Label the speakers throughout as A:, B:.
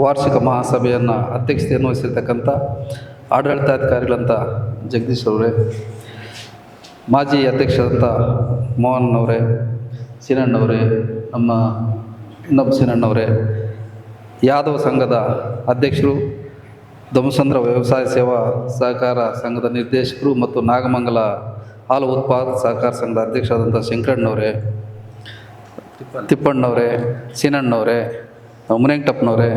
A: ವಾರ್ಷಿಕ ಮಹಾಸಭೆಯನ್ನು ಅಧ್ಯಕ್ಷತೆಯನ್ನು ವಹಿಸಿರ್ತಕ್ಕಂಥ ಆಡಳಿತಾಧಿಕಾರಿಗಳಂತ ಜಗದೀಶ್ ಅವರೇ, ಮಾಜಿ ಅಧ್ಯಕ್ಷರಂತ ಮೋಹನ್ ಅವರೇ ಸೀನಣ್ಣವರೇ ನಮ್ಮ ಇನ್ನೊಬ್ಬ ಸೀನಣ್ಣವರೇ ಯಾದವ ಸಂಘದ ಅಧ್ಯಕ್ಷರು ಧಮಸಂದ್ರ ವ್ಯವಸಾಯ ಸೇವಾ ಸಹಕಾರ ಸಂಘದ ನಿರ್ದೇಶಕರು ಮತ್ತು ನಾಗಮಂಗಲ ಹಾಲು ಉತ್ಪಾದಕ ಸಹಕಾರ ಸಂಘದ ಅಧ್ಯಕ್ಷರಾದಂಥ ಶಂಕರಣ್ಣವರೇ, ತಿಪ್ಪಣ್ಣವರೇ, ಸೀನಣ್ಣವರೇ ಮುನೇಂಕಟಪ್ಪನವರೇ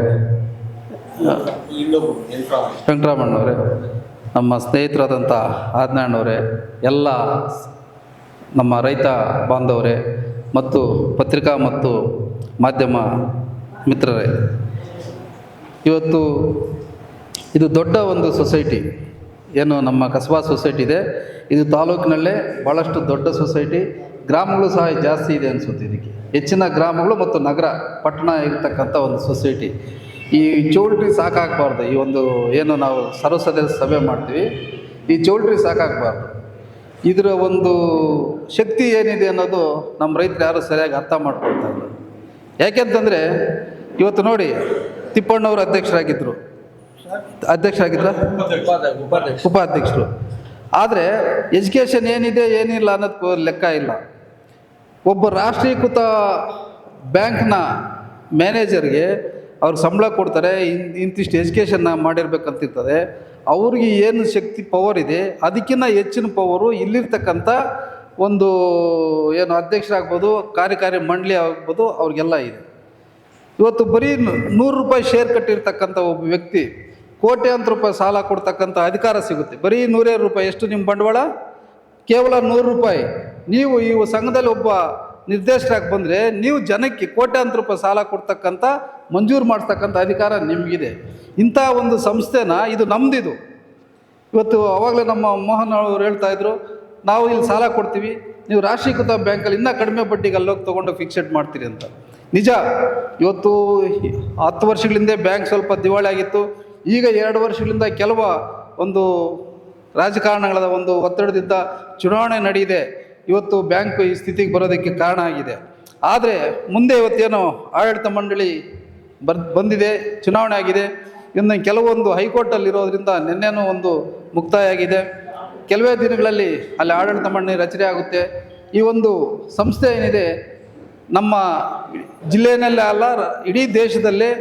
A: ವೆಂಕಟರಾಮಣ್ಣವರೇ, ನಮ್ಮ ಸ್ನೇಹಿತರಾದಂಥ ಆಜ್ಞಾಣ್ಣವರೇ ಎಲ್ಲ ನಮ್ಮ ರೈತ ಬಾಂಧವರೇ ಮತ್ತು ಪತ್ರಿಕಾ ಮತ್ತು ಮಾಧ್ಯಮ ಮಿತ್ರರೇ. ಇವತ್ತು ಇದು ದೊಡ್ಡ ಒಂದು ಸೊಸೈಟಿ. ಏನು ನಮ್ಮ ಕಸಬಾ ಸೊಸೈಟಿ ಇದೆ. ಇದು ತಾಲೂಕಿನಲ್ಲೇ ಭಾಳಷ್ಟು ದೊಡ್ಡ ಸೊಸೈಟಿ. ಗ್ರಾಮಗಳು ಸಹ ಜಾಸ್ತಿ ಇದೆ ಅನಿಸುತ್ತೆ ಇದಕ್ಕೆ. ಹೆಚ್ಚಿನ ಗ್ರಾಮಗಳು ಮತ್ತು ನಗರ ಪಟ್ಟಣ ಇರತಕ್ಕಂಥ ಒಂದು ಸೊಸೈಟಿ. ಈ ಚೌಲ್ಟ್ರಿ ಸಾಕಾಗಬಾರ್ದು. ಈ ಒಂದು ಏನು ನಾವು ಸರ್ವ ಸದಸ್ಯ ಸಭೆ ಮಾಡ್ತೀವಿ ಈ ಚೌಲ್ಟ್ರಿ ಸಾಕಾಗಬಾರ್ದು. ಇದರ ಒಂದು ಶಕ್ತಿ ಏನಿದೆ ಅನ್ನೋದು ನಮ್ಮ ರೈತರು ಯಾರು ಸರಿಯಾಗಿ ಅರ್ಥ ಮಾಡ್ಕೊಳ್ತಾರೆ ಯಾಕೆಂತಂದರೆ ಇವತ್ತು ನೋಡಿ ತಿಪ್ಪಣ್ಣವರು ಅಧ್ಯಕ್ಷರಾಗಿದ್ದರು ಅಧ್ಯಕ್ಷರಾಗಿದ್ರ? ಉಪಾಧ್ಯಕ್ಷರು. ಆದರೆ ಎಜುಕೇಷನ್ ಏನಿದೆ ಏನಿಲ್ಲ ಅನ್ನೋದು ಲೆಕ್ಕ ಇಲ್ಲ. ಒಬ್ಬ ರಾಷ್ಟ್ರೀಕೃತ ಬ್ಯಾಂಕ್ನ ಮ್ಯಾನೇಜರ್ಗೆ ಅವ್ರು ಸಂಬಳ ಕೊಡ್ತಾರೆ, ಇನ್, ಇಂತಿಷ್ಟು ಎಜುಕೇಷನ್ನ ಮಾಡಿರ್ಬೇಕಂತಿರ್ತದೆ, ಅವ್ರಿಗೆ ಏನು ಶಕ್ತಿ ಪವರ್ ಇದೆ ಅದಕ್ಕಿಂತ ಹೆಚ್ಚಿನ ಪವರು ಇಲ್ಲಿರ್ತಕ್ಕಂಥ ಒಂದು, ಏನು ಅಧ್ಯಕ್ಷರಾಗ್ಬೋದು, ಕಾರ್ಯಕಾರಿ ಮಂಡಳಿ ಆಗ್ಬೋದು, ಅವ್ರಿಗೆಲ್ಲ ಇದೆ. ಇವತ್ತು ಬರೀ ನೂರು ರೂಪಾಯಿ ಶೇರ್ ಕಟ್ಟಿರ್ತಕ್ಕಂಥ ಒಬ್ಬ ವ್ಯಕ್ತಿ, ಕೋಟ್ಯಾಂತರ ರೂಪಾಯಿ ಸಾಲ ಕೊಡ್ತಕ್ಕಂಥ ಅಧಿಕಾರ ಸಿಗುತ್ತೆ. ಬರೀ ನೂರೇ ರೂಪಾಯಿ, ಎಷ್ಟು ನಿಮ್ಮ ಬಂಡವಾಳ? ಕೇವಲ ನೂರು ರೂಪಾಯಿ. ನೀವು ಈ ಸಂಘದಲ್ಲಿ ಒಬ್ಬ ನಿರ್ದೇಶಕರಾಗಿ ಬಂದರೆ ನೀವು ಜನಕ್ಕೆ ಕೋಟ್ಯಾಂತರ ರೂಪಾಯಿ ಸಾಲ ಕೊಡ್ತಕ್ಕಂಥ, ಮಂಜೂರು ಮಾಡ್ತಕ್ಕಂಥ ಅಧಿಕಾರ ನಿಮಗಿದೆ. ಇಂಥ ಒಂದು ಸಂಸ್ಥೆನ ಇದು ನಮ್ಮದಿದು ಇವತ್ತು ಅವಾಗಲೇ ನಮ್ಮ ಮೋಹನ್ ಅವರು ಹೇಳ್ತಾ ಇದ್ರು, ನಾವು ಇಲ್ಲಿ ಸಾಲ ಕೊಡ್ತೀವಿ, ನೀವು ರಾಷ್ಟ್ರೀಕೃತ ಬ್ಯಾಂಕಲ್ಲಿ ಇನ್ನೂ ಕಡಿಮೆ ಬಡ್ಡಿಗೆ ಅಲ್ಲೋಗಿ ತೊಗೊಂಡು ಫಿಕ್ಸೆಡ್ ಮಾಡ್ತೀರಿ ಅಂತ. ನಿಜ, ಇವತ್ತು ಹತ್ತು ವರ್ಷಗಳಿಂದ ಬ್ಯಾಂಕ್ ಸ್ವಲ್ಪ ದಿವಾಳಿ ಆಗಿತ್ತು. ಈಗ ಎರಡು ವರ್ಷಗಳಿಂದ ಕೆಲವು ಒಂದು ರಾಜಕಾರಣಗಳ ಒಂದು ಒತ್ತಡದಿಂದ ಚುನಾವಣೆ ನಡೆಯಿದೆ ಇವತ್ತು ಬ್ಯಾಂಕ್ ಈ ಸ್ಥಿತಿಗೆ ಬರೋದಕ್ಕೆ ಕಾರಣ ಆಗಿದೆ. ಆದರೆ ಮುಂದೆ ಇವತ್ತೇನು ಆಡಳಿತ ಮಂಡಳಿ ಬರ್, ಬಂದಿದೆ, ಚುನಾವಣೆ ಆಗಿದೆ. ಇನ್ನು ಕೆಲವೊಂದು ಹೈಕೋರ್ಟಲ್ಲಿ ಇರೋದ್ರಿಂದ ನಿನ್ನೆನೂ ಒಂದು ಮುಕ್ತಾಯ ಆಗಿದೆ ಕೆಲವೇ ದಿನಗಳಲ್ಲಿ ಅಲ್ಲಿ ಆಡಳಿತ ಮಂಡಳಿ ರಚನೆ ಆಗುತ್ತೆ. ಈ ಒಂದು ಸಂಸ್ಥೆ ಏನಿದೆ, ನಮ್ಮ ಜಿಲ್ಲೆಯಲ್ಲೇ ಅಲ್ಲ ಇಡೀ ದೇಶದಲ್ಲೇ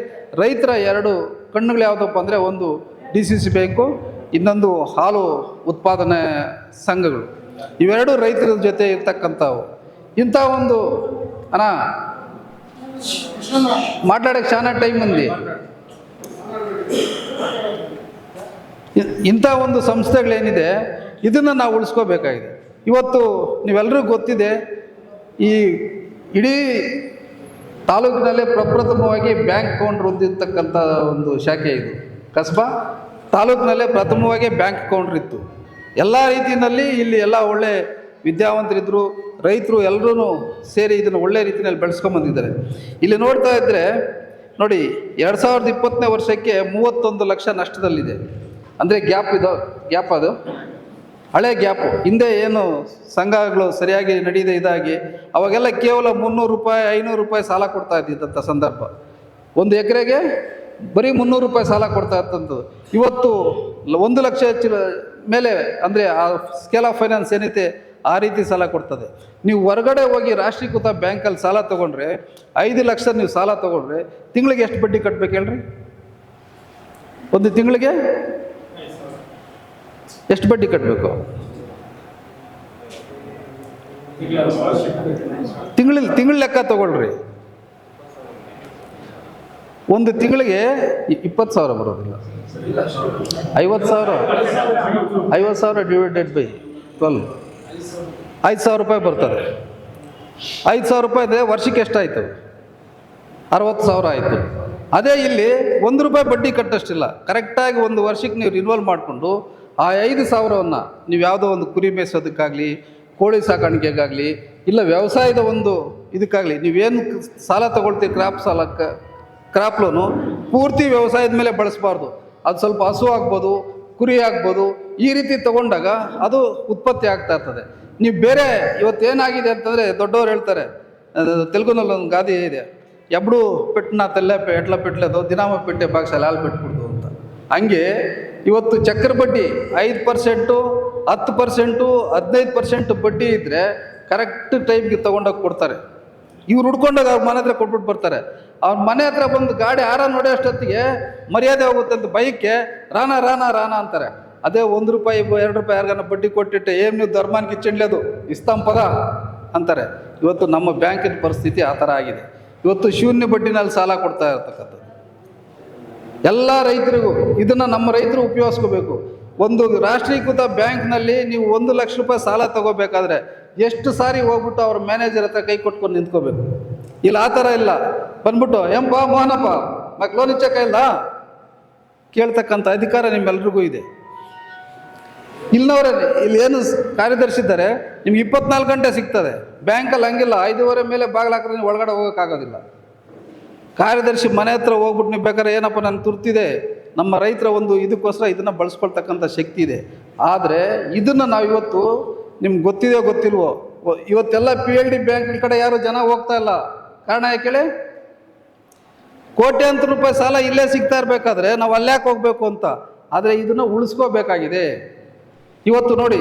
A: ರೈತರ ಎರಡು ಕಣ್ಣುಗಳು ಯಾವುದಪ್ಪ ಅಂದರೆ ಒಂದು ಡಿ ಸಿ ಸಿ ಬ್ಯಾಂಕು ಇನ್ನೊಂದು ಹಾಲು ಉತ್ಪಾದನೆ ಸಂಘಗಳು. ಇವೆರಡು ರೈತರ ಜೊತೆ ಇರ್ತಕ್ಕಂಥವು. ಇಂಥ ಒಂದು, ಅಣ್ಣ ಮಾತಾಡೋಕ್ಕೆ ಶಾನ ಟೈಮ್ ಇ- ಇಂಥ ಒಂದು ಸಂಸ್ಥೆಗಳೇನಿದೆ, ಇದನ್ನು ನಾವು ಉಳಿಸ್ಕೋಬೇಕಾಗಿದೆ. ಇವತ್ತು ನೀವೆಲ್ಲರೂ ಗೊತ್ತಿದೆ, ಈ ಇಡೀ ತಾಲೂಕಿನಲ್ಲೇ ಪ್ರಪ್ರಥಮವಾಗಿ ಬ್ಯಾಂಕ್ ಅಕೌಂಟ್ ಹೊಂದಿರ್ತಕ್ಕಂಥ ಒಂದು ಶಾಖೆ ಇದು. ಕಸ್ಬಾ? ತಾಲೂಕಿನಲ್ಲೇ ಪ್ರಥಮವಾಗಿ ಬ್ಯಾಂಕ್ ಅಕೌಂಟ್ ಇತ್ತು. ಎಲ್ಲ ರೀತಿಯಲ್ಲಿ ಇಲ್ಲಿ ಎಲ್ಲ ಒಳ್ಳೆ ವಿದ್ಯಾವಂತರಿದ್ದರು ರೈತರು ಎಲ್ಲರೂ ಸೇರಿ ಇದನ್ನು ಒಳ್ಳೆ ರೀತಿಯಲ್ಲಿ ಬೆಳೆಸ್ಕೊಂಬಂದಿದ್ದಾರೆ ಇಲ್ಲಿ ನೋಡ್ತಾ ಇದ್ದರೆ ನೋಡಿ, ಎರಡು ಸಾವಿರದ ಇಪ್ಪತ್ತನೇ ವರ್ಷಕ್ಕೆ ಮೂವತ್ತೊಂದು ಲಕ್ಷ ನಷ್ಟದಲ್ಲಿದೆ. ಅಂದರೆ ಗ್ಯಾಪ್ ಇದು, ಗ್ಯಾಪ್ ಅದು? ಹಳೆ ಗ್ಯಾಪು. ಹಿಂದೆ ಏನು ಸಂಘಗಳು ಸರಿಯಾಗಿ ನಡೆಯದೆ ಇದಾಗಿ, ಅವಾಗೆಲ್ಲ ಕೇವಲ ಮುನ್ನೂರು ರೂಪಾಯಿ, ಐನೂರು ರೂಪಾಯಿ ಸಾಲ ಕೊಡ್ತಾ ಇದ್ದಿದ್ದಂಥ ಸಂದರ್ಭ. ಒಂದು ಎಕರೆಗೆ ಬರೀ ಮುನ್ನೂರು ರೂಪಾಯಿ ಸಾಲ ಕೊಡ್ತಾ ಇರ್ತಂದು ಇವತ್ತು ಒಂದು ಲಕ್ಷ ಹೆಚ್ಚಿನ ಮೇಲೆ ಅಂದರೆ ಆ ಸ್ಕೇಲ್ ಆಫ್ ಫೈನಾನ್ಸ್ ಏನೈತೆ ಆ ರೀತಿ ಸಾಲ ಕೊಡ್ತದೆ. ನೀವು ಹೊರಗಡೆ ಹೋಗಿ ರಾಷ್ಟ್ರೀಕೃತ ಬ್ಯಾಂಕಲ್ಲಿ ಸಾಲ ತೊಗೊಂಡ್ರೆ ಐದು ಲಕ್ಷ ನೀವು ಸಾಲ ತೊಗೊಂಡ್ರೆ ತಿಂಗಳಿಗೆ ಎಷ್ಟು ಬಡ್ಡಿ ಕಟ್ಬೇಕು ಹೇಳ್ರಿ? ಒಂದು ತಿಂಗಳಿಗೆ? ಎಷ್ಟು ಬಡ್ಡಿ ಕಟ್ಟಬೇಕು ತಿಂಗಳಲ್ಲಿ, ತಿಂಗಳ ಲೆಕ್ಕ ತಗೊಳ್ರಿ. ಒಂದು ತಿಂಗಳಿಗೆ ಇಪ್ಪತ್ತು ಸಾವಿರ ಬರೋದಿಲ್ಲ ಐವತ್ತು ಸಾವಿರ. ಐವತ್ತು ಸಾವಿರ ಡಿವೈಡೆಡ್ ಬೈ ಟ್ವೆಲ್ ಐದು ಸಾವಿರ ರೂಪಾಯಿ ಬರ್ತದೆ. ಐದು ಸಾವಿರ ರೂಪಾಯಿ ವರ್ಷಕ್ಕೆ ಎಷ್ಟಾಯಿತು? ಅರವತ್ತು ಸಾವಿರ ಆಯಿತು. ಅದೇ ಇಲ್ಲಿ ಒಂದು ರೂಪಾಯಿ ಬಡ್ಡಿ ಕಟ್ಟಷ್ಟಿಲ್ಲ. ಕರೆಕ್ಟಾಗಿ ಒಂದು ವರ್ಷಕ್ಕೆ ನೀವು ರಿನ್ವಾಲ್ವ್ ಮಾಡಿಕೊಂಡು ಆ ಐದು ಸಾವಿರವನ್ನು ನೀವು ಯಾವುದೋ ಒಂದು ಕುರಿ ಮೇಯಿಸೋದಕ್ಕಾಗಲಿ, ಕೋಳಿ ಸಾಕಾಣಿಕೆಗಾಗಲಿ, ಇಲ್ಲ ವ್ಯವಸಾಯದ ಒಂದು ಇದಕ್ಕಾಗಲಿ, ನೀವೇನು ಸಾಲ ತಗೊಳ್ತೀವಿ ಕ್ರಾಪ್ ಸಾಲಕ್ಕೆ? ಕ್ರಾಪ್ ಲೋನು ಪೂರ್ತಿ ವ್ಯವಸಾಯದ ಮೇಲೆ ಬಳಸಬಾರ್ದು. ಅದು ಸ್ವಲ್ಪ ಹಸು ಆಗ್ಬೋದು, ಕುರಿ ಆಗ್ಬೋದು, ಈ ರೀತಿ ತಗೊಂಡಾಗ ಅದು ಉತ್ಪತ್ತಿ ಆಗ್ತಾ ಇರ್ತದೆ. ನೀವು ಬೇರೆ ಇವತ್ತು ಏನಾಗಿದೆ ಅಂತಂದರೆ ದೊಡ್ಡವ್ರು ಹೇಳ್ತಾರೆ ತೆಲುಗುನಲ್ಲಿ ಒಂದು ಗಾದೆ ಇದೆ. ಎಬ್ಡು ಪೆಟ್ಟನ ತಲ್ಲೆ ಎಟ್ಲ ಪೆಟ್ಲೆದು ದಿನಾಮ ಪೆಟ್ಟೆ ಬಾಕ್ಸಲ್ಲಿ ಹಾಲು ಬಿಟ್ಬಿಡ್ದು ಅಂತ. ಹಂಗೆ ಇವತ್ತು ಚಕ್ರ ಬಡ್ಡಿ ಐದು ಪರ್ಸೆಂಟು, ಹತ್ತು ಪರ್ಸೆಂಟು, ಹದಿನೈದು ಪರ್ಸೆಂಟ್ ಬಡ್ಡಿ ಇದ್ದರೆ ಕರೆಕ್ಟ್ ಟೈಮ್ಗೆ ತೊಗೊಂಡೋಗಿ ಕೊಡ್ತಾರೆ. ಇವ್ರು ಹುಡ್ಕೊಂಡಾಗ ಅವ್ರ ಮನೆ ಹತ್ರ ಕೊಟ್ಬಿಟ್ಟು ಬರ್ತಾರೆ. ಅವ್ರ ಮನೆ ಹತ್ರ ಬಂದು ಗಾಡಿ ಆರ ನೋಡೋ ಅಷ್ಟೊತ್ತಿಗೆ ಮರ್ಯಾದೆ ಹೋಗುತ್ತೆ ಅಂತ ಬೈಕ್ಗೆ ರಾಣ ರಾಣ ರಾಣ ಅಂತಾರೆ. ಅದೇ ಒಂದು ರೂಪಾಯಿ, ಎರಡು ರೂಪಾಯಿ ಯಾರಿಗಾನ ಬಡ್ಡಿ ಕೊಟ್ಟಿಟ್ಟು, ಏನು ನೀವು ಧರ್ಮಾನ್ ಕಿಚ್ಚಂಡ್ಲೇದು ಇಸ್ತಾಂಪದ ಅಂತಾರೆ. ಇವತ್ತು ನಮ್ಮ ಬ್ಯಾಂಕಿನ ಪರಿಸ್ಥಿತಿ ಆ ಥರ ಆಗಿದೆ. ಇವತ್ತು ಶೂನ್ಯ ಬಡ್ಡಿನಲ್ಲಿ ಸಾಲ ಕೊಡ್ತಾ ಇರ್ತಕ್ಕಂಥದ್ದು. ಎಲ್ಲ ರೈತರಿಗೂ, ಇದನ್ನು ನಮ್ಮ ರೈತರು ಉಪಯೋಗಿಸ್ಕೋಬೇಕು. ಒಂದು ರಾಷ್ಟ್ರೀಕೃತ ಬ್ಯಾಂಕ್ನಲ್ಲಿ ನೀವು ಒಂದು ಲಕ್ಷ ರೂಪಾಯಿ ಸಾಲ ತಗೋಬೇಕಾದ್ರೆ ಎಷ್ಟು ಸಾರಿ ಹೋಗ್ಬಿಟ್ಟು ಅವ್ರ ಮ್ಯಾನೇಜರ್ ಹತ್ರ ಕೈ ಕೊಟ್ಕೊಂಡು ನಿಂತ್ಕೋಬೇಕು. ಇಲ್ಲ, ಆ ಥರ ಇಲ್ಲ. ಬಂದ್ಬಿಟ್ಟು ಎಂಪ ಮೋಹನಪ್ಪ ಮಕ್ ಲೋನ್ ಇಲ್ಲ? ಕೇಳ್ತಕ್ಕಂಥ ಅಧಿಕಾರ ನಿಮ್ಮೆಲ್ರಿಗೂ ಇದೆ. ಇಲ್ಲಿನವರೇ ಇಲ್ಲಿ ಏನು ಕಾರ್ಯದರ್ಶಿದ್ದಾರೆ, ನಿಮ್ಗೆ ಇಪ್ಪತ್ನಾಲ್ಕು ಗಂಟೆ ಸಿಗ್ತದೆ. ಬ್ಯಾಂಕಲ್ಲಿ ಹಂಗಿಲ್ಲ, ಐದೂವರೆ ಮೇಲೆ ಬಾಗಿಲು ಹಾಕಿದ್ರೆ ನೀವು ಒಳಗಡೆ ಹೋಗೋಕ್ಕಾಗೋದಿಲ್ಲ. ಕಾರ್ಯದರ್ಶಿ ಮನೆ ಹತ್ರ ಹೋಗ್ಬಿಟ್ಟು ನೀವು ಬೇಕಾದ್ರೆ, ಏನಪ್ಪ ನನ್ನ ತುರ್ತಿದೆ. ನಮ್ಮ ರೈತರ ಒಂದು ಇದಕ್ಕೋಸ್ಕರ ಇದನ್ನು ಬಳಸ್ಕೊಳ್ತಕ್ಕಂಥ ಶಕ್ತಿ ಇದೆ. ಆದರೆ ಇದನ್ನು ನಾವು ಇವತ್ತು ನಿಮ್ಗೆ ಗೊತ್ತಿದೆಯೋ ಗೊತ್ತಿಲ್ವೋ? ಇವತ್ತೆಲ್ಲ ಪಿ ಎಲ್ ಡಿ ಬ್ಯಾಂಕ್ ಕಡೆ ಯಾರು ಜನ ಹೋಗ್ತಾ ಇಲ್ಲ? ಕಾರಣ ಯಾಕೆ ಕೋಟ್ಯಾಂತರ ರೂಪಾಯಿ ಸಾಲ ಇಲ್ಲೇ ಸಿಗ್ತಾ ಇರಬೇಕಾದ್ರೆ ನಾವು ಅಲ್ಲ್ಯಾಕೆ ಹೋಗಬೇಕು ಅಂತ? ಆದರೆ ಇದನ್ನು ಉಳಿಸ್ಕೋಬೇಕಾಗಿದೆ. ಇವತ್ತು ನೋಡಿ,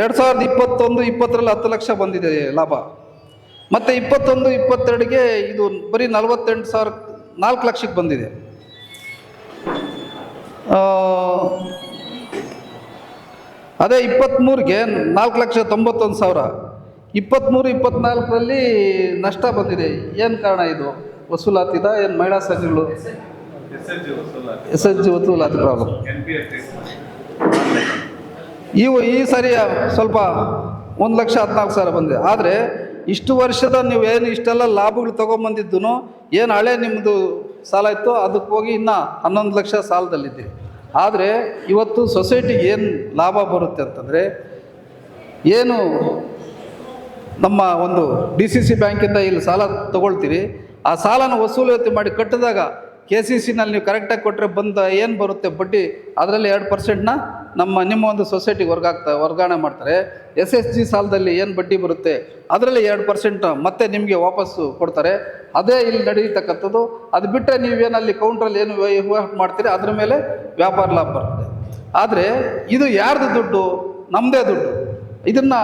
A: ಎರಡು ಸಾವಿರದ ಇಪ್ಪತ್ತೊಂದು, ಇಪ್ಪತ್ತರಲ್ಲಿ ಹತ್ತು ಲಕ್ಷ ಬಂದಿದೆ ಲಾಭ. ಮತ್ತು ಇಪ್ಪತ್ತೊಂದು, ಇಪ್ಪತ್ತೆರಡಿಗೆ ಇದು ಬರೀ ನಲವತ್ತೆಂಟು ಸಾವಿರ, ನಾಲ್ಕು ಲಕ್ಷಕ್ಕೆ ಬಂದಿದೆ. ಅದೇ ಇಪ್ಪತ್ತ್ಮೂರಿಗೆ ನಾಲ್ಕು ಲಕ್ಷ ತೊಂಬತ್ತೊಂದು ಸಾವಿರ. ಇಪ್ಪತ್ತ್ಮೂರು ಇಪ್ಪತ್ನಾಲ್ಕರಲ್ಲಿ ನಷ್ಟ ಬಂದಿದೆ. ಏನು ಕಾರಣ ಇದು? ವಸೂಲಾತಿದ? ಏನು ಮಹಿಳಾ ಸಂಘಗಳು? ಎಸ್ ಎಚ್ ಜಿ ವಸೂಲಾತಿ ಪ್ರಾಬ್ಲಮ್. ಇವು ಈ ಸರಿ ಸ್ವಲ್ಪ ಒಂದು ಲಕ್ಷ ಹದಿನಾಲ್ಕು ಸಾವಿರ ಬಂದಿದೆ. ಆದರೆ ಇಷ್ಟು ವರ್ಷದ ನೀವು ಏನು ಇಷ್ಟೆಲ್ಲ ಲಾಭಗಳು ತೊಗೊಂಬಂದಿದ್ದು ಏನು ಹಳೆ ನಿಮ್ಮದು ಸಾಲ ಇತ್ತು, ಅದಕ್ಕೆ ಹೋಗಿ ಇನ್ನೂ ಹನ್ನೊಂದು ಲಕ್ಷ ಸಾಲದಲ್ಲಿದ್ದೀವಿ ಆದರೆ ಇವತ್ತು ಸೊಸೈಟಿಗೆ ಏನು ಲಾಭ ಬರುತ್ತೆ ಅಂತಂದರೆ ಏನು ನಮ್ಮ ಒಂದು ಡಿ ಸಿ ಸಿ ಬ್ಯಾಂಕಿಂದ ಇಲ್ಲಿ ಸಾಲ ತಗೊಳ್ತೀರಿ, ಆ ಸಾಲನ ವಸೂಲಾತಿ ಮಾಡಿ ಕಟ್ಟಿದಾಗ ಕೆ ಸಿ ಸಿನಲ್ಲಿ ನೀವು ಕರೆಕ್ಟಾಗಿ ಕೊಟ್ಟರೆ ಬಂದ ಏನು ಬರುತ್ತೆ ಬಡ್ಡಿ? ಅದರಲ್ಲಿ ಎರಡು ಪರ್ಸೆಂಟ್ನ ನಮ್ಮ ನಿಮ್ಮ ಒಂದು ಸೊಸೈಟಿಗೆ ವರ್ಗಾಗ್ತಾ ವರ್ಗಾವಣೆ ಮಾಡ್ತಾರೆ. ಎಸ್ ಎಸ್ ಜಿ ಸಾಲದಲ್ಲಿ ಏನು ಬಡ್ಡಿ ಬರುತ್ತೆ? ಅದರಲ್ಲಿ ಎರಡು ಪರ್ಸೆಂಟ್ ಮತ್ತೆ ನಿಮಗೆ ವಾಪಸ್ಸು ಕೊಡ್ತಾರೆ. ಅದೇ ಇಲ್ಲಿ ನಡೀತಕ್ಕಂಥದ್ದು. ಅದು ಬಿಟ್ಟರೆ ನೀವೇನಲ್ಲಿ ಕೌಂಟ್ರಲ್ಲಿ ಏನು ಮಾಡ್ತೀರಿ? ಅದ್ರ ಮೇಲೆ ವ್ಯಾಪಾರ ಲಾಭ ಬರುತ್ತೆ ಆದರೆ ಇದು ಯಾರ್ದು ದುಡ್ಡು? ನಮ್ಮದೇ ದುಡ್ಡು. ಇದನ್ನು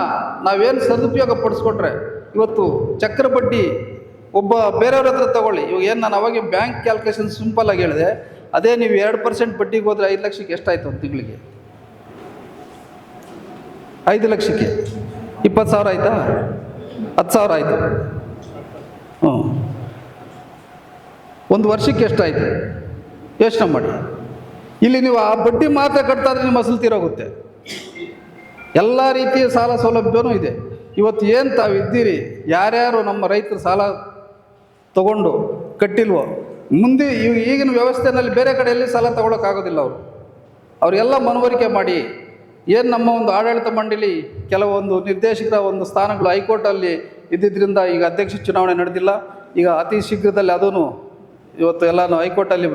A: ನಾವೇನು ಸದುಪಯೋಗ ಪಡಿಸ್ಕೊಟ್ರೆ ಇವತ್ತು ಚಕ್ರ ಬಡ್ಡಿ ಒಬ್ಬ ಬೇರೆಯವ್ರ ಹತ್ರ ತಗೊಳ್ಳಿ. ಇವಾಗ ಏನು ನಾನು ಅವಾಗ ಬ್ಯಾಂಕ್ ಕ್ಯಾಲ್ಕುಲೇಷನ್ ಸಿಂಪಲ್ ಆಗಿ ಹೇಳಿದೆ. ಅದೇ ನೀವು ಎರಡು ಪರ್ಸೆಂಟ್ ಬಡ್ಡಿಗೆ ಹೋದರೆ ಐದು ಲಕ್ಷಕ್ಕೆ ಎಷ್ಟಾಯ್ತು ಒಂದು ತಿಂಗಳಿಗೆ? ಐದು ಲಕ್ಷಕ್ಕೆ. ಇಪ್ಪತ್ತು ಸಾವಿರ ಆಯಿತಾ? ಹತ್ತು ಸಾವಿರ ಆಯಿತು. ಹ್ಞೂ ಒಂದು ವರ್ಷಕ್ಕೆ ಎಷ್ಟಾಯಿತು? ಯೋಚನೆ ಮಾಡಿ. ಇಲ್ಲಿ ನೀವು ಆ ಬಡ್ಡಿ ಮಾತ್ರ ಕಟ್ತಾ ಇದ್ರೆ ನಿಮ್ಮ ಅಸಲು ತೀರೋಗುತ್ತೆ ಎಲ್ಲ ರೀತಿಯ ಸಾಲ ಸೌಲಭ್ಯವೂ ಇದೆ. ಇವತ್ತು ಏನು ತಾವು ಇದ್ದೀರಿ ಯಾರ್ಯಾರು ನಮ್ಮ ರೈತರು ಸಾಲ ತಗೊಂಡು ಕಟ್ಟಿಲ್ವೋ? ಮುಂದೆ ಈಗಿನ ವ್ಯವಸ್ಥೆಯಲ್ಲಿ ಬೇರೆ ಕಡೆಯಲ್ಲಿ ಸಾಲ ತಗೊಳಕ್ಕಾಗೋದಿಲ್ಲ ಅವರು. ಅವರೆಲ್ಲ ಮನವರಿಕೆ ಮಾಡಿ. ಏನು ನಮ್ಮ ಒಂದು ಆಡಳಿತ ಮಂಡಳಿ ಕೆಲವೊಂದು ನಿರ್ದೇಶಕರ ಒಂದು ಸ್ಥಾನಗಳು ಹೈಕೋರ್ಟಲ್ಲಿ ಇದ್ದಿದ್ದರಿಂದ ಈಗ ಅಧ್ಯಕ್ಷ ಚುನಾವಣೆ ನಡೆದಿಲ್ಲ. ಈಗ ಅತಿ ಶೀಘ್ರದಲ್ಲಿ ಅದೂ ಇವತ್ತು ಎಲ್ಲನೂ ಹೈಕೋರ್ಟಲ್ಲಿ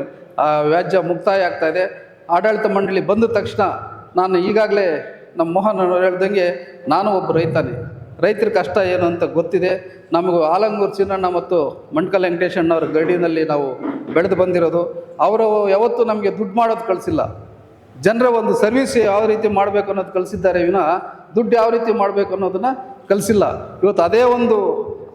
A: ವ್ಯಾಜ್ಯ ಮುಕ್ತಾಯ ಆಗ್ತಾ ಇದೆ. ಆಡಳಿತ ಮಂಡಳಿ ಬಂದ ತಕ್ಷಣ ನಾನು ಈಗಾಗಲೇ ನಮ್ಮ ಮೋಹನ್ ಹೇಳ್ದಂಗೆ ನಾನು ಒಬ್ಬ ರೈತನೇ. ರೈತರ ಕಷ್ಟ ಏನು ಅಂತ ಗೊತ್ತಿದೆ. ನಮಗೂ ಆಲಂಗೂರು ಚಿನ್ನಣ್ಣ ಮತ್ತು ಮಂಡ್ಕಲ್ ವೆಂಕಟೇಶಣ್ಣವ್ರ ಗಡಿನಲ್ಲಿ ನಾವು ಬೆಳೆದು ಬಂದಿರೋದು. ಅವರು ಯಾವತ್ತೂ ನಮಗೆ ದುಡ್ಡು ಮಾಡೋದು ಕಳಿಸಿಲ್ಲ. ಜನರ ಒಂದು ಸರ್ವಿಸ್ ಯಾವ ರೀತಿ ಮಾಡಬೇಕು ಅನ್ನೋದು ಕಲಿಸಿದ್ದಾರೆ ವಿನ ದುಡ್ಡು ಯಾವ ರೀತಿ ಮಾಡಬೇಕು ಅನ್ನೋದನ್ನು ಕಲಿಸಿಲ್ಲ ಇವತ್ತು ಅದೇ ಒಂದು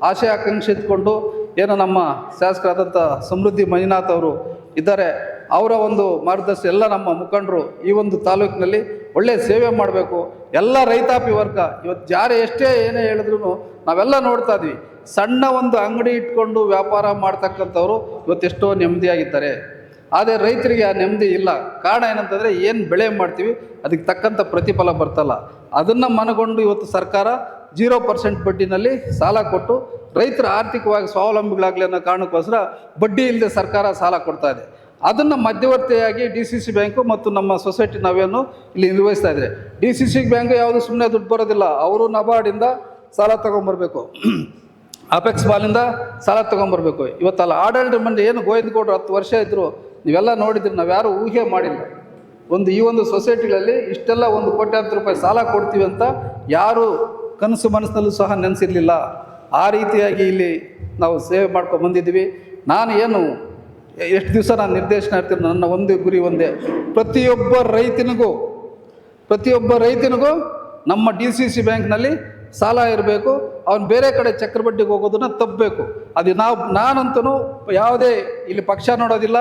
A: ಆಶೆ ಆಕಾಂಕ್ಷೆ ಇಟ್ಕೊಂಡು ಏನು ನಮ್ಮ ಶಾಸಕರಾದಂಥ ಸಮೃದ್ಧಿ ಮಂಜುನಾಥ್ ಅವರು ಇದ್ದಾರೆ. ಅವರ ಒಂದು ಮಾರ್ಗದರ್ಶಿ ಎಲ್ಲ ನಮ್ಮ ಮುಖಂಡರು ಈ ಒಂದು ತಾಲೂಕಿನಲ್ಲಿ ಒಳ್ಳೆಯ ಸೇವೆ ಮಾಡಬೇಕು. ಎಲ್ಲ ರೈತಾಪಿ ವರ್ಗ, ಇವತ್ತು ಯಾರು ಎಷ್ಟೇ ಏನೇ ಹೇಳಿದ್ರು ನಾವೆಲ್ಲ ನೋಡ್ತಾ ಇದ್ವಿ. ಸಣ್ಣ ಒಂದು ಅಂಗಡಿ ಇಟ್ಕೊಂಡು ವ್ಯಾಪಾರ ಮಾಡ್ತಕ್ಕಂಥವ್ರು ಇವತ್ತೆಷ್ಟೋ ನೆಮ್ಮದಿಯಾಗಿದ್ದಾರೆ. ಆದರೆ ರೈತರಿಗೆ ಆ ನೆಮ್ಮದಿ ಇಲ್ಲ. ಕಾರಣ ಏನಂತಂದರೆ ಏನು ಬೆಳೆ ಮಾಡ್ತೀವಿ, ಅದಕ್ಕೆ ತಕ್ಕಂಥ ಪ್ರತಿಫಲ ಬರ್ತಲ್ಲ. ಅದನ್ನು ಮನಗೊಂಡು ಇವತ್ತು ಸರ್ಕಾರ ಜೀರೋ ಪರ್ಸೆಂಟ್ ಬಡ್ಡಿನಲ್ಲಿ ಸಾಲ ಕೊಟ್ಟು ರೈತರ ಆರ್ಥಿಕವಾಗಿ ಸ್ವಾವಲಂಬಿಗಳಾಗಲಿ ಅನ್ನೋ ಕಾರಣಕ್ಕೋಸ್ಕರ ಬಡ್ಡಿ ಇಲ್ಲದೆ ಸರ್ಕಾರ ಸಾಲ ಕೊಡ್ತಾ ಇದೆ. ಅದನ್ನು ಮಧ್ಯವರ್ತಿಯಾಗಿ ಡಿ ಸಿ ಸಿ ಬ್ಯಾಂಕು ಮತ್ತು ನಮ್ಮ ಸೊಸೈಟಿ ನಾವೇನು ಇಲ್ಲಿ ನಿರ್ವಹಿಸ್ತಾ ಇದ್ದಾರೆ ಡಿ ಸಿ ಸಿ ಬ್ಯಾಂಕ್ ಯಾವುದು ಸುಮ್ಮನೆ ದುಡ್ಡು ಬರೋದಿಲ್ಲ. ಅವರು ನಬಾರ್ಡಿಂದ ಸಾಲ ತೊಗೊಂಬರ್ಬೇಕು. ಅಪೆಕ್ಸ್ ಬಾಲಿಂದ ಸಾಲ ತೊಗೊಂಬರ್ಬೇಕು. ಇವತ್ತಲ್ಲ ಆಡಳಿತ ಮಂಡಿ ಏನು ಗೋಯಿಂದ್ ಗೌಡ್ರು ಹತ್ತು ವರ್ಷ ಇದ್ದರು ನೀವೆಲ್ಲ ನೋಡಿದ್ರಿ ನಾವು ಯಾರೂ ಊಹೆ ಮಾಡಿಲ್ಲ. ಒಂದು ಈ ಒಂದು ಸೊಸೈಟಿಗಳಲ್ಲಿ ಇಷ್ಟೆಲ್ಲ ಒಂದು ಕೋಟ್ಯಾಂತರ ರೂಪಾಯಿ ಸಾಲ ಕೊಡ್ತೀವಿ ಅಂತ ಯಾರು ಕನಸು ಮನಸ್ಸಿನಲ್ಲೂ ಸಹ ನೆನೆಸಿರಲಿಲ್ಲ. ಆ ರೀತಿಯಾಗಿ ಇಲ್ಲಿ ನಾವು ಸೇವೆ ಮಾಡ್ಕೊಂಡು ಬಂದಿದ್ದೀವಿ. ನಾನು ಏನು ಎಷ್ಟು ದಿವಸ ನಾನು ನಿರ್ದೇಶನ ಇರ್ತೀನಿ? ನನ್ನ ಒಂದು ಗುರಿ ಒಂದೇ. ಪ್ರತಿಯೊಬ್ಬ ರೈತನಿಗೂ ಪ್ರತಿಯೊಬ್ಬ ರೈತನಿಗೂ ನಮ್ಮ ಡಿ ಸಿ ಸಿ ಬ್ಯಾಂಕ್ನಲ್ಲಿ ಸಾಲ ಇರಬೇಕು. ಅವ್ನು ಬೇರೆ ಕಡೆ ಚಕ್ರಬಡ್ಡಿಗೆ ಹೋಗೋದನ್ನ ತಪ್ಪಬೇಕು. ಅದು ನಾವು ನಾನಂತೂ ಯಾವುದೇ ಇಲ್ಲಿ ಪಕ್ಷ ನೋಡೋದಿಲ್ಲ,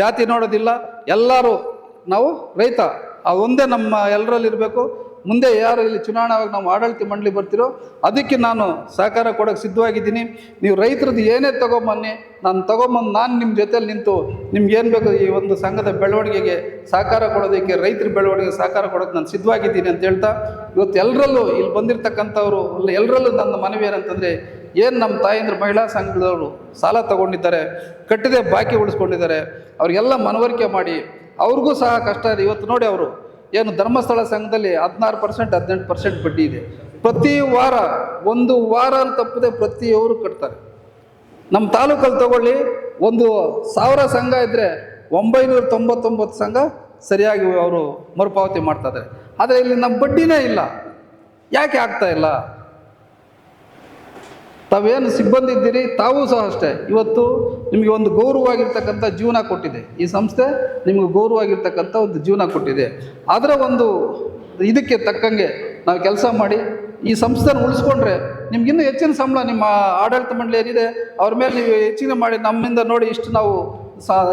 A: ಜಾತಿ ನೋಡೋದಿಲ್ಲ, ಎಲ್ಲರೂ ನಾವು ರೈತ. ಒಂದೇ ನಮ್ಮ ಎಲ್ಲರಲ್ಲಿರಬೇಕು. ಮುಂದೆ ಯಾರು ಇಲ್ಲಿ ಚುನಾವಣೆಯಾಗಿ ನಾವು ಆಡಳಿತ ಮಂಡಳಿ ಬರ್ತಿರೋ ಅದಕ್ಕೆ ನಾನು ಸಹಕಾರ ಕೊಡೋಕ್ಕೆ ಸಿದ್ಧವಾಗಿದ್ದೀನಿ. ನೀವು ರೈತರದ್ದು ಏನೇ ತೊಗೊಂಬನ್ನಿ, ನಾನು ತೊಗೊಂಬಂದು ನಾನು ನಿಮ್ಮ ಜೊತೆಲಿ ನಿಂತು ನಿಮ್ಗೆ ಏನು ಬೇಕು ಈ ಒಂದು ಸಂಘದ ಬೆಳವಣಿಗೆಗೆ ಸಹಕಾರ ಕೊಡೋದಕ್ಕೆ ರೈತರ ಬೆಳವಣಿಗೆ ಸಹಕಾರ ಕೊಡೋಕ್ಕೆ ನಾನು ಸಿದ್ಧವಾಗಿದ್ದೀನಿ ಅಂತ ಹೇಳ್ತಾ, ಇವತ್ತು ಎಲ್ಲರಲ್ಲೂ ಇಲ್ಲಿ ಬಂದಿರತಕ್ಕಂಥವ್ರು ಎಲ್ಲರಲ್ಲೂ ನನ್ನ ಮನವಿ ಏನಂತಂದರೆ ಏನು ನಮ್ಮ ತಾಯಂದ್ರ ಮಹಿಳಾ ಸಂಘದವರು ಸಾಲ ತಗೊಂಡಿದ್ದಾರೆ, ಕಟ್ಟಿದೆ ಬಾಕಿ ಉಳಿಸ್ಕೊಂಡಿದ್ದಾರೆ, ಅವರಿಗೆಲ್ಲ ಮನವರಿಕೆ ಮಾಡಿ, ಅವ್ರಿಗೂ ಸಹ ಕಷ್ಟ ಇದೆ. ಇವತ್ತು ನೋಡಿ ಅವರು ಏನು ಧರ್ಮಸ್ಥಳ ಸಂಘದಲ್ಲಿ ಹದಿನಾರು ಪರ್ಸೆಂಟ್, ಹದಿನೆಂಟು ಪರ್ಸೆಂಟ್ ಬಡ್ಡಿ ಇದೆ. ಪ್ರತಿ ವಾರ, ಒಂದು ವಾರ ತಪ್ಪದೆ ಪ್ರತಿಯವರು ಕಟ್ತಾರೆ. ನಮ್ಮ ತಾಲೂಕಲ್ಲಿ ತಗೊಳ್ಳಿ, ಒಂದು ಸಾವಿರ ಸಂಘ ಇದ್ದರೆ ಒಂಬೈನೂರ ತೊಂಬತ್ತೊಂಬತ್ತು ಸಂಘ ಸರಿಯಾಗಿ ಅವರು ಮರುಪಾವತಿ ಮಾಡ್ತಾ ಇದ್ದಾರೆ. ಆದರೆ ಇಲ್ಲಿ ನಮ್ಮ ಬಡ್ಡಿನೇ ಇಲ್ಲ. ಯಾಕೆ ಆಗ್ತಾ ಇಲ್ಲ? ತಾವೇನು ಸಿಬ್ಬಂದಿ ಇದ್ದೀರಿ? ತಾವೂ ಸಹ ಅಷ್ಟೇ. ಇವತ್ತು ನಿಮಗೆ ಒಂದು ಗೌರವವಾಗಿರ್ತಕ್ಕಂಥ ಜೀವನ ಕೊಟ್ಟಿದೆ. ಈ ಸಂಸ್ಥೆ ನಿಮಗೆ ಗೌರವವಾಗಿರ್ತಕ್ಕಂಥ ಒಂದು ಜೀವನ ಕೊಟ್ಟಿದೆ. ಅದರ ಒಂದು ಇದಕ್ಕೆ ತಕ್ಕಂಗೆ ನಾವು ಕೆಲಸ ಮಾಡಿ ಈ ಸಂಸ್ಥೆನ ಉಳಿಸ್ಕೊಂಡ್ರೆ ನಿಮ್ಗಿನ್ನೂ ಹೆಚ್ಚಿನ ಸಂಬಳ ನಿಮ್ಮ ಆಡಳಿತ ಮಂಡಳಿ ಏನಿದೆ, ಅವ್ರ ಮೇಲೆ ನೀವು ಹೆಚ್ಚಿನ ಮಾಡಿ ನಮ್ಮಿಂದ ನೋಡಿ ಇಷ್ಟು ನಾವು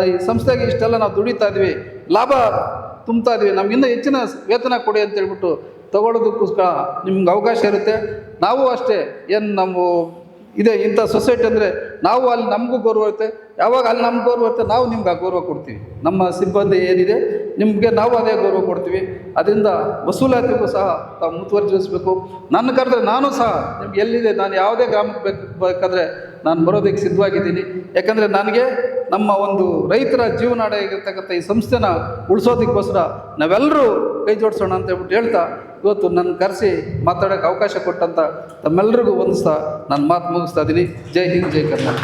A: ಈ ಸಂಸ್ಥೆಗೆ ಇಷ್ಟೆಲ್ಲ ನಾವು ದುಡಿತಾ ಇದ್ವಿ, ಲಾಭ ತುಂಬ್ತಾ ಇದ್ವಿ ನಮಗಿಂತ ಹೆಚ್ಚಿನ ವೇತನ ಕೊಡಿ ಅಂತ ಹೇಳ್ಬಿಟ್ಟು ತಗೊಳ್ಳೋದಕ್ಕೋಸ್ಕರ ನಿಮ್ಗೆ ಅವಕಾಶ ಇರುತ್ತೆ. ನಾವು ಅಷ್ಟೇ, ಏನು ನಮ್ಮ ಇದೆ ಇಂಥ ಸೊಸೈಟಿ ಅಂದರೆ ನಾವು ಅಲ್ಲಿ ನಮಗೂ ಗೌರವ ಇರುತ್ತೆ. ಯಾವಾಗ ಅಲ್ಲಿ ನಮ್ಗೆ ಗೌರವ ಇರುತ್ತೆ, ನಾವು ನಿಮ್ಗೆ ಆ ಗೌರವ ಕೊಡ್ತೀವಿ. ನಮ್ಮ ಸಿಬ್ಬಂದಿ ಏನಿದೆ, ನಿಮಗೆ ನಾವು ಅದೇ ಗೌರವ ಕೊಡ್ತೀವಿ. ಅದರಿಂದ ವಸೂಲಾತಿಗೂ ಸಹ ತಾವು ಮುತುವರ್ಜಿಸಬೇಕು. ನನ್ನ ಕರೆದ್ರೆ ನಾನು ಸಹ ನಿಮ್ಗೆ ಎಲ್ಲಿದೆ, ನಾನು ಯಾವುದೇ ಗ್ರಾಮಕ್ಕೆ ಬೇಕು, ಬೇಕಾದರೆ ನಾನು ಬರೋದಕ್ಕೆ ಸಿದ್ಧವಾಗಿದ್ದೀನಿ. ಯಾಕಂದರೆ ನನಗೆ ನಮ್ಮ ಒಂದು ರೈತರ ಜೀವನಾಡ ಆಗಿರ್ತಕ್ಕಂಥ ಈ ಸಂಸ್ಥೆನ ಉಳಿಸೋದಕ್ಕೋಸ್ಕರ ನಾವೆಲ್ಲರೂ ಕೈ ಜೋಡಿಸೋಣ ಅಂತ ಹೇಳ್ಬಿಟ್ಟು ಹೇಳ್ತಾ, ಇವತ್ತು ನನ್ನ ಕರೆಸಿ ಮಾತಾಡೋಕೆ ಅವಕಾಶ ಕೊಟ್ಟಂತ ತಮ್ಮೆಲ್ಲರಿಗೂ ಹೊಂದಿಸ್ತಾ ನನ್ನ ಮಾತು ಮುಗಿಸ್ತಾ ಇದ್ದೀನಿ Jai Hind, Jai Karnataka.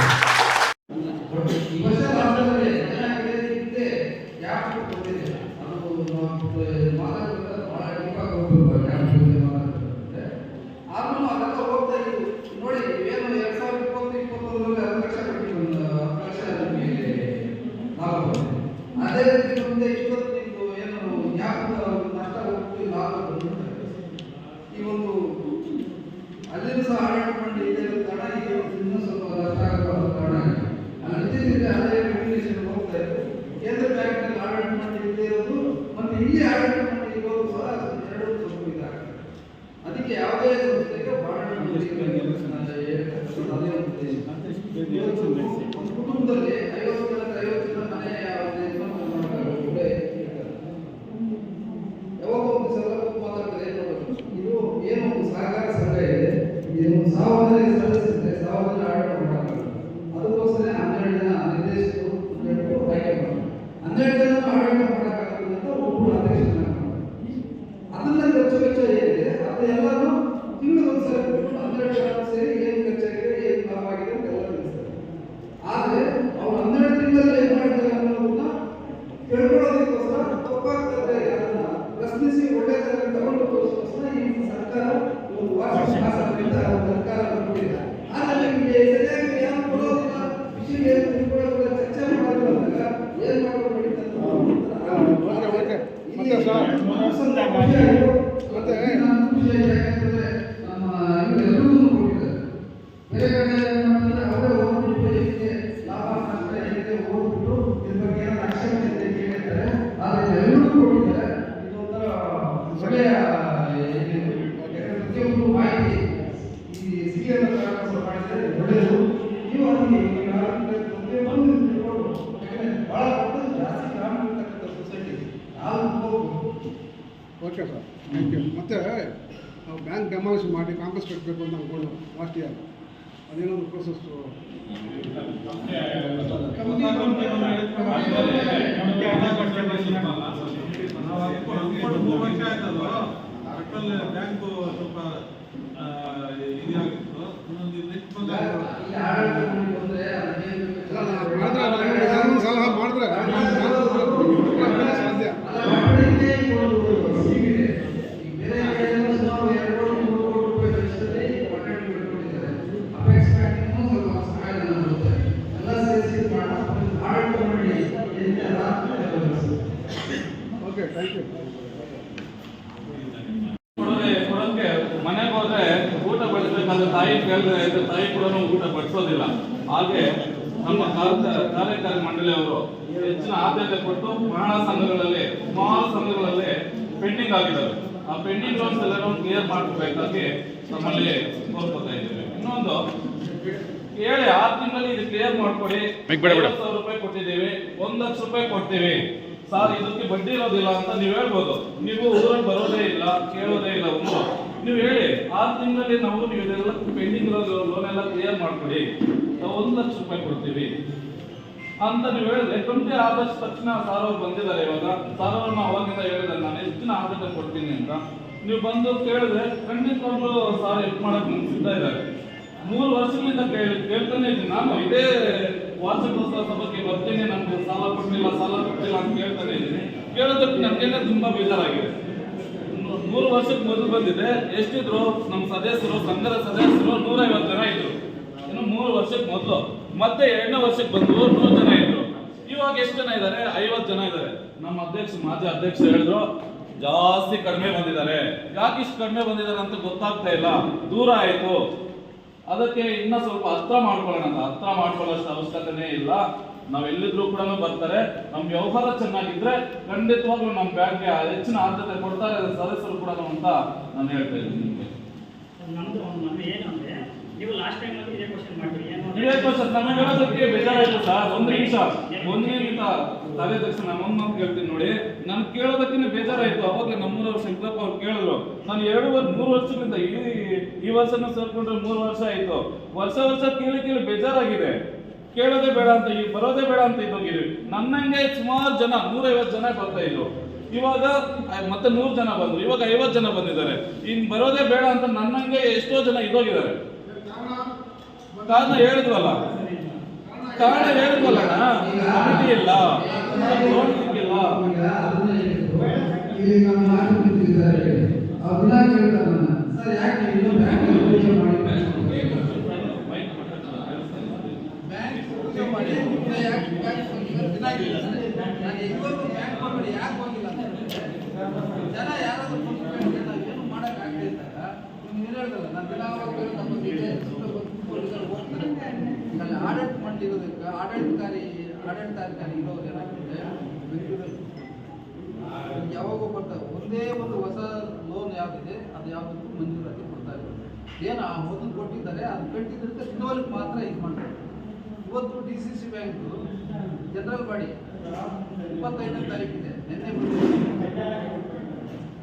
A: ಅದನ್ನ ಪ್ರಶ್ನಿಸಿ ಒಳ್ಳೆಯದನ್ನ okay sir.
B: Thank you ಮತ್ತೆ
A: ನಾವು
B: ಬ್ಯಾಂಕ್ ಡೆಮಾಲಿಷ್ ಮಾಡಿ ಕಾಂಪ್ಲೆಕ್ಸ್ ಕಟ್ಟಬೇಕು ಅಂತ ಅಂದ್ಕೊಂಡು ಲಾಸ್ಟ್ ಇಯರ್ ಅದೇನೊಂದು ಪ್ರೋಸೆಸ್ಸು
C: ಬ್ಯಾಂಕು ಸ್ವಲ್ಪ ಇದಾಗಿತ್ತು ಇನ್ನೊಂದು ನೆಕ್ಸ್ಟ್ ಬಂದ
A: ಇಲ್ಲಿ ಆಡಳಿತ ಮಂಡಳಿ ಬಂದ್ರೆ ಅದನ್ನೇನು ಬೇಕು
B: ಅಲ್ಲ ನಾನು ಮಾಡಿದ್ರೆ ನಾನು ಯಾರಿಗೂ ಸಲಹೆ ಮಾಡಿದ್ರೆ ನಾನು ಸಾಧ್ಯ
A: ಅಲ್ಲ, ಮಾಡಿದ್ರೆ ಈ ಒಂದು ಹೀಗಿದೆ. ಈ ಬೇರೆ ಕಡೆಯೆಲ್ಲ ಸುಮಾರು ಎರಡು ಕೋಟಿ, ಮೂರು ಕೋಟಿ ರೂಪಾಯಿ ವೆಚ್ಚದಲ್ಲಿ ಈ ಪಟ್ಟಣ ಕಟ್ಕೊಂಡಿದ್ದಾರೆ. ಅಪೆಕ್ಸ್ ಬ್ಯಾಂಕಿನೂ ಸ್ವಲ್ಪ ಸಹಾಯಧನ
B: ಥ್ಯಾಂಕ್ ಯು
C: ಕೊಡೋದೇ ಕೊಡೋಕೆ ಮನೆಗೆ ಹೋದ್ರೆ ಊಟ ಬಡಿಸ್ಬೇಕಾದ್ರೆ ತಾಯಿ ಕೇಳಿದ್ರೆ ಇದು ತಾಯಿ ಕೂಡ ಊಟ ಬಡಿಸೋದಿಲ್ಲ ಹಾಗೆ ನಮ್ಮ ಕಾರ್ಯ- ಕಾರ್ಯಕಾರಿ ಮಂಡಳಿಯವರು ಹೆಚ್ಚಿನ ಆದ್ಯತೆ ಕೊಟ್ಟು ಮಹಿಳಾ ಸಂಘಗಳಲ್ಲಿ ಸುಮಾರು ಸಂಘಗಳಲ್ಲಿ ಪೆಂಡಿಂಗ್ ಆಗಿದ್ದಾವೆ ಆ ಪೆಂಡಿಂಗ್ ಲೋನ್ಸ್ ಎಲ್ಲರೂ ಕ್ಲಿಯರ್ ಮಾಡಬೇಕಾಗಿ ನಮ್ಮಲ್ಲಿ ಕೋರ್ಕೊತಾ ಇದ್ದೀವಿ ಇನ್ನೊಂದು ಹೇಳಿ ಆರು ತಿಂಗಳಲ್ಲಿ ಇದು ಕ್ಲಿಯರ್ ಮಾಡ್ಕೊಡಿ. ಐವತ್ತು ಸಾವಿರ ರೂಪಾಯಿ ಕೊಟ್ಟಿದ್ದೀವಿ. ಒಂದ್ ಲಕ್ಷ ರೂಪಾಯಿ ಕೊಡ್ತೀವಿ. ಸರ್ ಇದಕ್ಕೆ ಬಡ್ಡಿ ಇರೋದಿಲ್ಲ ಅಂತ ನೀವು ಹೇಳ್ಬೋದು. ನೀವು ಊರಲ್ಲಿ ಬರೋದೇ ಇಲ್ಲ ಕೇಳೋದೇ ಇಲ್ಲ ಒಂದು ನೀವು ಹೇಳಿ ಆರು ತಿಂಗಳಲ್ಲಿ ನಾವು ನೀವು ಇದೆಲ್ಲ ಪೆಂಡಿಂಗ್ ಲೋನ್ ಎಲ್ಲ ಕ್ಲಿಯರ್ ಮಾಡ್ಕೊಡಿ. ನಾವು ಒಂದು ಲಕ್ಷ ರೂಪಾಯಿ ಕೊಡ್ತೀವಿ. ಅಂತ ನೀವು ಹೇಳಿದ್ರೆ ಟ್ವೆಂಟಿ ಆದಷ್ಟು ತಕ್ಷಣ ಸಾರ್ ಅವ್ರು ಬಂದಿದ್ದಾರೆ ಇವಾಗ. ಸಾರ್ ಅವ್ರನ್ನ ಅವಾಗಿಂದ ಹೇಳಿದ್ರೆ ನಾನು ಹೆಚ್ಚಿನ ಆದ್ಯತೆ ಕೊಡ್ತೀನಿ ಅಂತ. ನೀವು ಬಂದು ಕೇಳಿದ್ರೆ ಖಂಡಿತವಾಗ್ಲೂ ಸಾರ್ ಹೆಲ್ಪ್ ಮಾಡಕ್ ಸಿದ್ಧ ಇದ್ದಾರೆ. ಮೂರು ವರ್ಷಗಳಿಂದ ಕೇಳಿ ಕೇಳ್ತಾನೆ ಇದ್ದೀನಿ. ನಾನು ಇದೇ ವಾರ್ಷಿಕೋತ್ಸವ ಸಭೆಗೆ ಬರ್ತೇನೆ ನನಗೆ ಸಾಲ ಕೊಟ್ಟಿಲ್ಲ ಸಾಲ ಕೊಟ್ಟಿಲ್ಲ ಅಂತ ಕೇಳ್ತಾನೆ ಇದ್ದೀನಿ. ಕೇಳೋದಕ್ಕೆ ನನಗೇನೆ ತುಂಬಾ ಬೇಜಾರಾಗಿದೆ. ಮೂರು ವರ್ಷಕ್ಕೆ ಮೊದಲು ಬಂದಿದೆ. ಎಷ್ಟಿದ್ರು ನಮ್ಮ ಸದಸ್ಯರು, ಸಂಘದ ಸದಸ್ಯರು ನೂರೈವತ್ತು ಜನ ಇದ್ರು. ಇನ್ನು ಮೂರು ವರ್ಷಕ್ಕೆ ಮೊದಲು. ಮತ್ತೆ ಎರಡನೇ ವರ್ಷಕ್ಕೆ ಬಂದು ನೂರು ಜನ ಇದ್ರು. ಇವಾಗ ಎಷ್ಟು ಜನ ಇದ್ದಾರೆ? ಐವತ್ತು ಜನ ಇದ್ದಾರೆ. ನಮ್ಮ ಅಧ್ಯಕ್ಷ, ಮಾಜಿ ಅಧ್ಯಕ್ಷ ಹೇಳಿದ್ರು, ಜಾಸ್ತಿ ಕಡಿಮೆ ಬಂದಿದ್ದಾರೆ. ಯಾಕೆ ಇಷ್ಟು ಕಡಿಮೆ ಬಂದಿದ್ದಾರೆ ಅಂತ ಗೊತ್ತಾಗ್ತಾ ಇಲ್ಲ. ದೂರ ಆಯ್ತು. ಅದಕ್ಕೆ ಇನ್ನ ಸ್ವಲ್ಪ ಹತ್ರ ಮಾಡ್ಕೊಳ್ಳೋಣ ಅಂತ. ಹತ್ರ ಮಾಡ್ಕೊಳ್ಳೋಷ್ಟು ಅವಶ್ಯಕತೆನೇ ಇಲ್ಲ. ನಾವ್ ಎಲ್ಲಿದ್ರು ಕೂಡ ಬರ್ತಾರೆ. ನಮ್ ವ್ಯವಹಾರ ಚೆನ್ನಾಗಿದ್ರೆ ಖಂಡಿತವಾಗ್ಲೂ ನಮ್ ಬ್ಯಾಂಕ್ಗೆ ಹೆಚ್ಚಿನ ಆದ್ಯತೆ ಕೊಡ್ತಾರೆ. ಸದಸ್ಯರು ಕೂಡ ಅಂತ ನಾನು ಹೇಳ್ತಾ ಇದ್ದೀನಿ ನಿಮ್ಗೆ.
D: ನಮ್ದು ಮನವಿ ಏನು ಅಂದ್ರೆ ನೀವು ಲಾಸ್ಟ್ ಟೈಮ್ ಅಲ್ಲಿ ಇದೇ ಕ್ವಶನ್ ಮಾಡಿದ್ರಿ ಏನು ಅಂದ್ರೆ-
C: ಇದೇ ಕ್ವಶನ್ ನಮಗೆ ಹೇಳೋದಕ್ಕೆ ಬೇಜಾರಾಯ್ತು ಸರ್. ಒಂದು ನಿಮಿಷ. ಒಂದು ನಿಮಿಷ. ಕಾರ್ಯದರ್ಶಿ ನಾನು ನಮ್ಮಮ್ಮ ಕೇಳ್ತೀನಿ ನೋಡಿ. ನಾನು ಕೇಳೋದಕ್ಕಿಂತ ಬೇಜಾರಾಯ್ತು. ಅವಾಗ ನಮ್ಮೂರವ್ರು ಶಂಕರಪ್ಪ ಅವ್ರು ಕೇಳಿದ್ರು. ನಾನು ಎರಡು ವರ್ಷ, ಮೂರು ವರ್ಷದಿಂದ ಈ ಈ ವರ್ಷನ ಸೇರ್ಕೊಂಡ್ರೆ ಮೂರು ವರ್ಷ ಆಯ್ತು. ವರ್ಷ ವರ್ಷ ಕೇಳಿ ಕೇಳಿ ಬೇಜಾರಾಗಿದೆ. ಕೇಳೋದೇ ಬೇಡ ಅಂತ ಈಗ ಬರೋದೇ ಬೇಡ ಅಂತ ಇದ್ದೋಗಿದ್ವಿ. ನನ್ನಂಗೆ ಸುಮಾರು ಜನ, ನೂರೈವತ್ತು ಜನ ಬರ್ತಾ ಇದ್ರು. ಇವಾಗ ಮತ್ತೆ ನೂರು ಜನ ಬಂದ್ರು. ಇವಾಗ ಐವತ್ತು ಜನ ಬಂದಿದ್ದಾರೆ. ಇನ್ ಬರೋದೇ ಬೇಡ ಅಂತ ನನ್ನಂಗೆ ಎಷ್ಟೋ ಜನ ಇದ್ದೋಗಿದ್ದಾರೆ. ಕಾರಣ ಹೇಳಿದ್ವಲ್ಲ. ಕಾರಣ ಹೇಳಿದ್ವಲ್ಲ ಕಮಿಟಿ ಇಲ್ಲ ಲೋನ್ ಸಿಕ್ಕಿಲ್ಲ
A: ಇಲ್ಲಿ ನಮ್ಮ ಮಾತು ಬಿಟ್ಟಿದ್ದಾರೆ ಅವ್ರನ್ನ ಕೇಳ್ತಾರೆ ಸರ್ ಯಾಕೆ ಇನ್ನೂ ಬ್ಯಾಂಕ್ ಪೂಜೆ ಮಾಡಿ
C: ಮೈಕ್
A: ಬ್ಯಾಂಕ್ ಪೂಜೆ ಮಾಡಿ ಇನ್ನೂ ಯಾಕೆ ಬ್ಯಾಂಕ್ ಹೋಗಿಲ್ಲ ದಿನ ಆಗಿಲ್ಲ ಸರ್. ನಾನು ಇದುವರೆಗೂ ಬ್ಯಾಂಕ್ ಹೋಗ್ಬೇಡಿ ಯಾಕೆ ಹೋಗಿಲ್ಲ ಅಂತ ಜನ ಯಾರಾದ್ರೂ ಬಂದು ಕೇಳಿದ್ರೆ ನಾವು ಏನು ಮಾಡಕ್ ಆಗದೆ ಇದ್ದಾಗ ನೀವು ಹೇಳಿದ್ರಲ್ಲ ನಾನು ದಿನವಾಗ್ಲೂ ನಮ್ಮ ಜೊತೆ ಸುತ್ತ ಬಂದು ಪೊಲೀಸರು ಹೋಗ್ತಾರೆ ಆಡಳಿತ ಮಾಡಿರೋದಕ್ಕೆ ಆಡಳಿತಕಾರಿ, ಆಡಳಿತಾಧಿಕಾರಿ ಇರೋರು ಏನಾಗುತ್ತೆ ಬೆಂಗಳೂರಲ್ಲಿ ಯಾವಾಗೂ ಬರ್ತಾರೆ. ಒಂದೇ ಒಂದು ಹೊಸ ಲೋನ್ ಯಾವ್ದಿದೆ, ಅದು ಯಾವುದಕ್ಕೂ ಮಂಜೂರಾತಿ ಕೊಡ್ತಾ ಇಲ್ಲ. ಏನು ಆ ಮೊದಲು ಕೊಟ್ಟಿದ್ದಾರೆ, ಅದು ಕಟ್ಟಿದ್ದಕ್ಕೆ ಇನ್ನೂವರೆಗೆ ಮಾತ್ರ ಇದು ಮಾಡ್ತಾರೆ. ಇವತ್ತು D C C bank general body ಇಪ್ಪತ್ತೈದನೇ ತಾರೀಕಿದೆ ನಿನ್ನೆ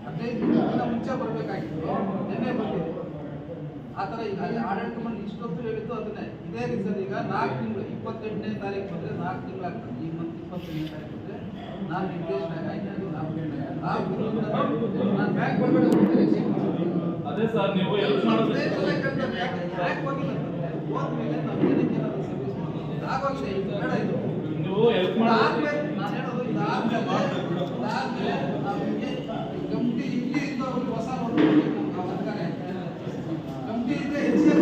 A: ಹದಿನೈದು ದಿನ ಮುಂಚೆ ಬರಬೇಕಾಗಿತ್ತು. ನಿನ್ನೆ ಬಂದಿದೆ. ಆ ಥರ ಈಗ ಅಲ್ಲಿ ಆಡಳಿತ ಮಂಡಳಿ ಇಷ್ಟೊತ್ತು ಹೇಳಿದ್ದು ಅದನ್ನೇ ಇದೇ ರೀಸನ್ ಈಗ ನಾಲ್ಕು ತಿಂಗಳು ಇಪ್ಪತ್ತೆಂಟನೇ ತಾರೀಕು ಬಂದರೆ ನಾಲ್ಕು ತಿಂಗಳು ಆಗ್ತದೆ ಈ ಮಂತ್ ಇಪ್ಪತ್ತೆಂಟನೇ ತಾರೀಕು ಬಂದರೆ ನಾನು ನಿರ್ದೇಶನ ಆಯ್ತು ಮಾಡ್ತೀನಿ
C: ಅದೇ ಸರ್ ನೀವು
A: ಬ್ಯಾಂಕ್ ಹೋಗಿಲ್ಲ ಹೋದ್ಮೇಲೆ ನಾವು ಏನಕ್ಕೆ ಏನಾದ್ರು ಸರ್ವಿಸ್ ಮಾಡೋದು ಆಗೋಕ್ಕೆ ಇದು ಬೇಡ ಇದು
C: ನೀವು ಹೆಲ್ಪ್
A: ಮಾಡಿ ನಾನು ಹೇಳೋದು ಇದಾದ್ಮೇಲೆ ಇದಾದ್ಮೇಲೆ ನಮಗೆ ಕಮಿಟಿ ಇಲ್ಲಿ ಇದ್ದು ಅವ್ರಿಗೆ ಹೊಸ ನೋಡ್ಬೇಕು ನಾವು ಸರ್ಕಾರ ಕಮಿಟಿ ಇದ್ರೆ ಹೆಚ್ಚಿಗೆ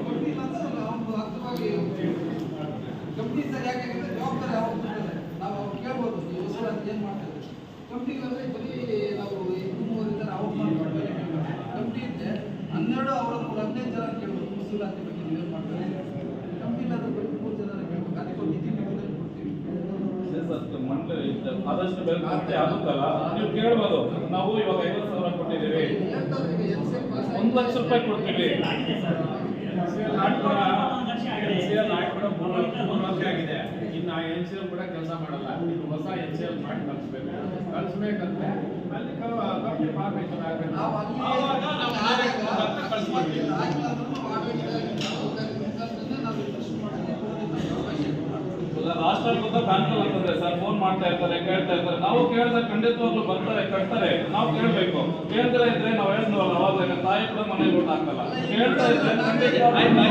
A: ಕಮಿಟಿ ಇಲ್ಲ ಅಂದ್ರೆ ಅವ್ನು ಅರ್ಥವಾಗಿ ಕಮಿಟಿ ಸರಿ ಯಾಕೆ ಯಾಕಂದ್ರೆ ಜವಾಬ್ದಾರಿ ಅವ್ರು ಕೊಟ್ಟಿದ್ದಾರೆ ನಾವು ಅವ್ರು ಕೇಳ್ಬೋದು ಈ ವಸೂಲಾತಿ ಏನು ಮಾಡ್ತಾರೆ ಕಮಿಟಿ ಇಲ್ಲಂದ್ರೆ ಬರೀ ನಾವು ಇಬ್ಬರು ಮೂವರು ಇದ್ದಾರೆ ಅವ್ರು ಮಾಡ್ತಾರೆ ಕಮಿಟಿ ಇದ್ರೆ ಹನ್ನೆರಡು ಅವರ ಮೂರು ಹದಿನೈದು ಜನ ಕೇಳ್ಬೋದು ವಸೂಲಾತಿ ಬಗ್ಗೆ ನೀವೇನು ಮಾಡ್ತಾರೆ ಕಮಿಟಿ ಇಲ್ಲಾಂದ್ರೆ ಬರೀ ಮೂರು ಜನ ಕೇಳ್ಬೇಕು ಅದಕ್ಕೆ ಒಂದು ನಿಧಿ ಬಿಡುಗಡೆ ಕೊಡ್ತೀವಿ
C: ಅದೇ ಸರ್ ಮಂಡಳಿ ಇದ್ದ- ಆದಷ್ಟು ಬೇಗ ಮತ್ತೆ ಆಗುತ್ತಲ್ಲ ನೀವು ಕೇಳ್ಬೋದು ನಾವು ಇವಾಗ ಐವತ್ತು ಸಾವಿರ ಕೊಟ್ಟಿದ್ದೀವಿ
A: ಹೇಳ್ತಾರೆ ಈಗ ಎನ್ ಸಿ ಎಲ್ ಪಾಸ್ ಆಗಿದೆ.
C: ಒಂದು ಲಕ್ಷ ಸಿ
D: ಎಲ್ ಸರ್. ಒಂದು ಲಕ್ಷ ಆಗಿದೆ.
E: ಮೂರು ವರ್ಷ ಆಗಿದೆ. ಇನ್ನು ಎನ್ ಸಿ ಎಲ್ ಕೂಡ ಕೆಲಸ ಮಾಡಲ್ಲ. ಇನ್ನು ಹೊಸ ಎನ್ ಸಿ ಎಲ್ ಮಾಡಿ ಕಳಿಸ್ಬೇಕು. ಕಳಿಸ್ಬೇಕಂದ್ರೆ ಅಲ್ಲಿ ಕಂಪ್ನಿ ಫಾರ್ಮೇಶನ್ ಆಗಬೇಕು
A: ನಾವು ಅಲ್ಲಿ
E: ಆವಾಗ ನಾವು direct ಮತ್ತೆ ಕಳಿಸ್ಬಿಡ್ತೀವಿ
A: ಆಗಿಲ್ಲ ಅಂದ್ರೂ ನಾವು ಆಡಳಿತ ಮುಖಾಂತರನೇ ನಾವು ಇಂಟ್ರೆಸ್ಟ್ ಮಾಡಿ
C: ಬ್ಯಾಂಕಲ್ಲಿ ಅಂತಂದ್ರೆ ಸರ್ ಫೋನ್ ಮಾಡ್ತಾ ಇರ್ತಾರೆ, ಕೇಳ್ತಾ ಇರ್ತಾರೆ. ನಾವು ಕೇಳಿದ್ರೆ ಖಂಡಿತವಾಗ್ಲೂ ಬರ್ತಾರೆ, ಕಟ್ತಾರೆ. ನಾವು ಕೇಳಬೇಕು. ಕೇಳ್ತಾರೆ ಇದ್ರೆ ನಾವು ಹೇಳ್ತೀವಲ್ಲ, ಅವಾಗ ತಾಯಿ ಕೂಡ ಮನೆಯಲ್ಲಿ ಊಟ ಹಾಕಲ್ಲ. ಕೇಳ್ತಾ ಇದ್ರೆ ಖಂಡಿತವಾಗ್ಲೂ